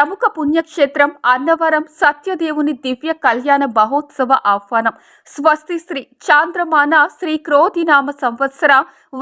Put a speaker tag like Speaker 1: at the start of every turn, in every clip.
Speaker 1: ప్రముఖ పుణ్యక్షేత్రం అన్నవరం సత్యదేవుని దివ్య కళ్యాణ మహోత్సవ ఆహ్వానం. స్వస్తి శ్రీ చాంద్రమాన శ్రీ క్రోధినామ సంవత్సర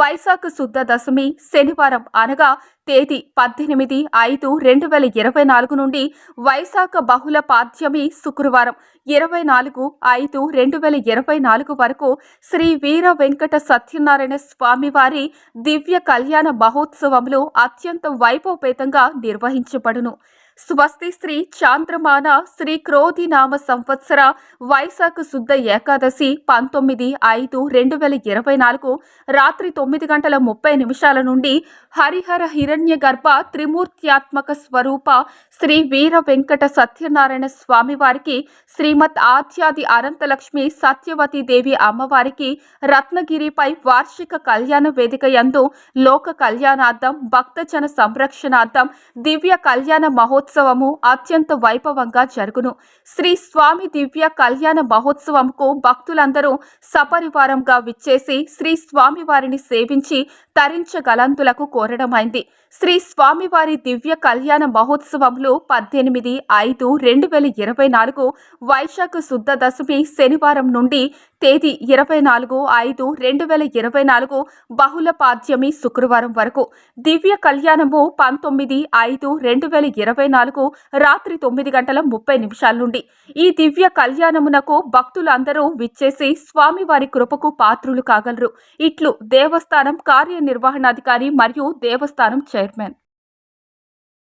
Speaker 1: వైశాఖ శుద్ధ దశమి శనివారం అనగా తేదీ పద్దెనిమిది ఐదు రెండు వేల ఇరవై నాలుగు నుండి వైశాఖ బహుళ పాద్యమి శుక్రవారం ఇరవై నాలుగు ఐదు రెండు వేల ఇరవై నాలుగు వరకు శ్రీ వీర వెంకట సత్యనారాయణ స్వామివారి దివ్య కళ్యాణ మహోత్సవంలో అత్యంత వైభవపేతంగా నిర్వహించబడును. స్వస్తి శ్రీ చాంద్రమాన శ్రీ క్రోధి నామ సంవత్సర వైశాఖ శుద్ధ ఏకాదశి పంతొమ్మిది ఐదు రెండు వేల ఇరవై నాలుగు రాత్రి తొమ్మిది గంటల ముప్పై నిమిషాల నుండి హరిహర హిరణ్య గర్భ త్రిమూర్త్యాత్మక స్వరూప శ్రీ వీర వెంకట సత్యనారాయణ స్వామివారికి శ్రీమత్ ఆద్యాది అనంతలక్ష్మి సత్యవతి దేవి అమ్మవారికి రత్నగిరిపై వార్షిక కళ్యాణ వేదిక యందు లోక కళ్యాణార్థం భక్తజన సంరక్షణార్థం దివ్య కళ్యాణ మహోత్సవము అత్యంత వైభవంగా జరుగును. శ్రీ స్వామి దివ్య కళ్యాణ మహోత్సవంకు భక్తులందరూ సపరివారంగా విచ్చేసి శ్రీ స్వామివారిని సేవించి తరించగలంతులకు కోరడమైంది. శ్రీ స్వామివారి దివ్య కళ్యాణ మహోత్సవంలో పద్దెనిమిది ఐదు రెండు వేల ఇరవై నాలుగు వైశాఖ శుద్ధ దశమి శనివారం నుండి తేదీ ఇరవై నాలుగు ఐదు రెండు వేల ఇరవై నాలుగు బహుళ పాద్యమి శుక్రవారం వరకు. దివ్య కళ్యాణము పంతొమ్మిది ఐదు రెండు వేల ఇరవై నాలుగు రాత్రి తొమ్మిది గంటల ముప్పై నిమిషాల నుండి. ఈ దివ్య కళ్యాణమునకు భక్తులందరూ విచ్చేసి స్వామివారి కృపకు పాత్రులు కాగలరు. ఇట్లు దేవస్థానం కార్య కార్యనిర్వహణాధికారి మరియు దేవస్థానం చైర్మన్